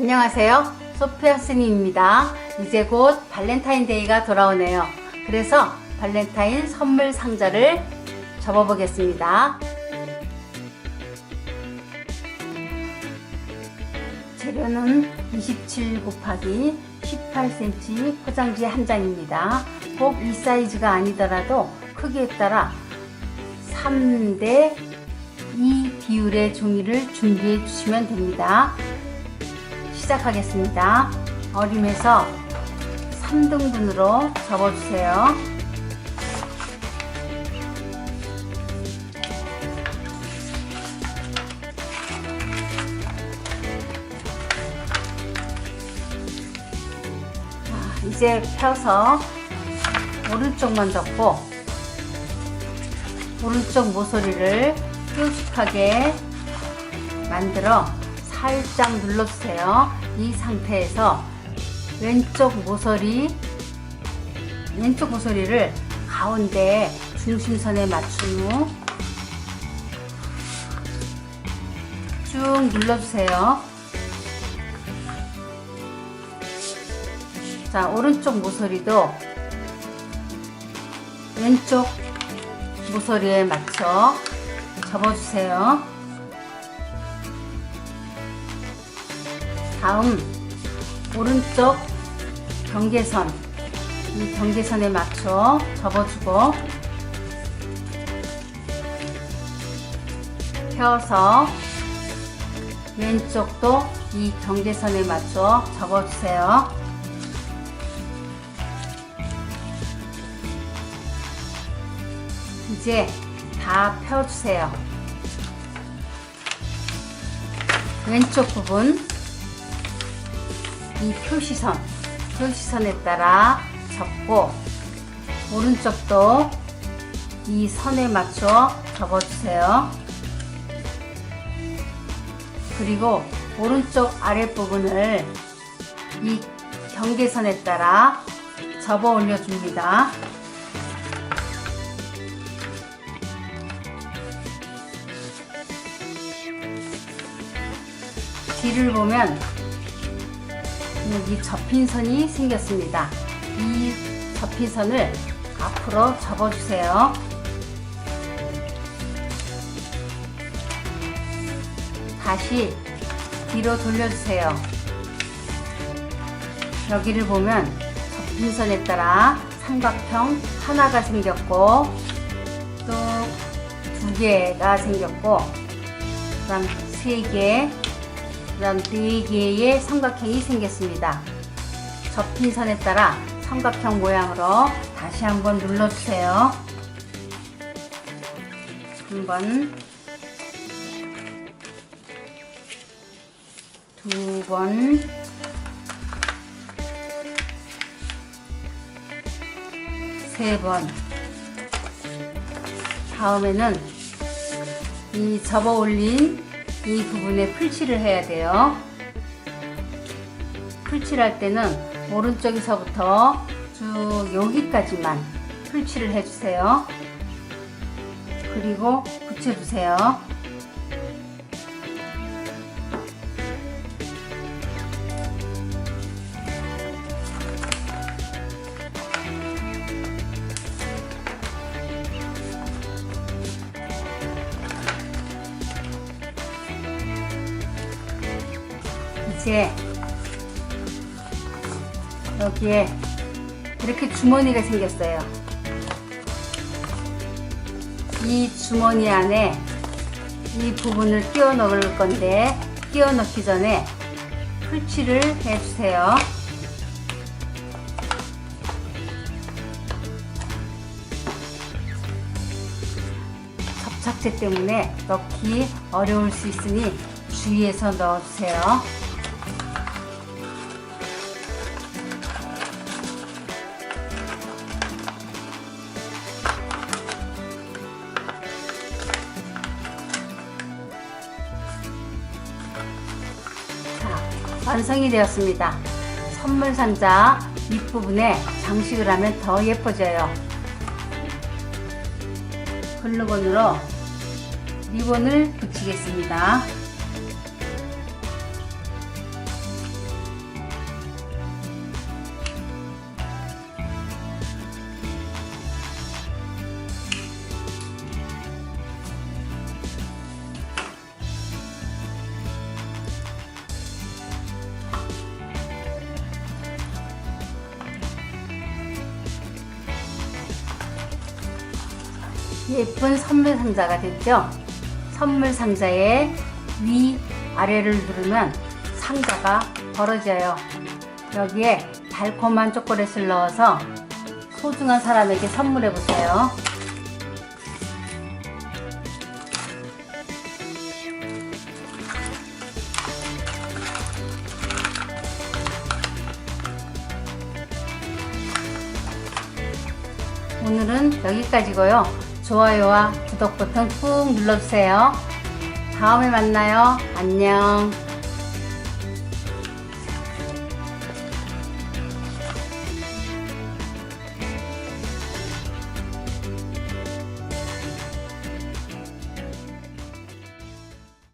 안녕하세요. 소피아 스님입니다. 이제 곧 발렌타인데이가 돌아오네요. 그래서 발렌타인 선물 상자를 접어보겠습니다. 재료는 27 곱하기 18cm 포장지 한 장입니다. 꼭 이 사이즈가 아니더라도 크기에 따라 3대 2 비율의 종이를 준비해 주시면 됩니다. 시작하겠습니다. 어림에서 3등분으로 접어주세요. 자, 이제 펴서 오른쪽만 접고 오른쪽 모서리를 뾰족하게 만들어 살짝 눌러주세요. 이 상태에서 왼쪽 모서리, 왼쪽 모서리를 가운데 중심선에 맞춘 후 쭉 눌러주세요. 자, 오른쪽 모서리도 왼쪽 모서리에 맞춰 접어주세요. 다음 오른쪽 경계선 이 경계선에 맞춰 접어주고 펴서 왼쪽도 이 경계선에 맞춰 접어주세요. 이제 다 펴주세요. 왼쪽 부분 이 표시선, 표시선에 따라 접고 오른쪽도 이 선에 맞춰 접어주세요. 그리고 오른쪽 아랫부분을 이 경계선에 따라 접어 올려줍니다. 뒤를 보면 여기 접힌 선이 생겼습니다. 이 접힌 선을 앞으로 접어주세요. 다시 뒤로 돌려주세요. 여기를 보면 접힌 선에 따라 삼각형 하나가 생겼고 또 두 개가 생겼고 그 다음 세 개, 그 다음 네 개의 삼각형이 생겼습니다. 접힌 선에 따라 삼각형 모양으로 다시 한번 눌러주세요. 한 번, 두 번, 세 번. 다음에는 이 접어 올린 이 부분에 풀칠을 해야 돼요. 풀칠할 때는 오른쪽에서부터 쭉 여기까지만 풀칠을 해주세요. 그리고 붙여주세요. 이제 여기에 이렇게 주머니가 생겼어요. 이 주머니 안에 이 부분을 끼워 넣을 건데 끼워 넣기 전에 풀칠을 해주세요. 접착제 때문에 넣기 어려울 수 있으니 주의해서 넣어주세요. 완성이 되었습니다. 선물 상자 윗부분에 장식을 하면 더 예뻐져요. 글루건으로 리본을 붙이겠습니다. 예쁜 선물 상자가 됐죠? 선물 상자에 위 아래를 누르면 상자가 벌어져요. 여기에 달콤한 초콜릿을 넣어서 소중한 사람에게 선물해 보세요. 오늘은 여기까지고요. 좋아요와 구독 버튼 꾹 눌러주세요. 다음에 만나요. 안녕.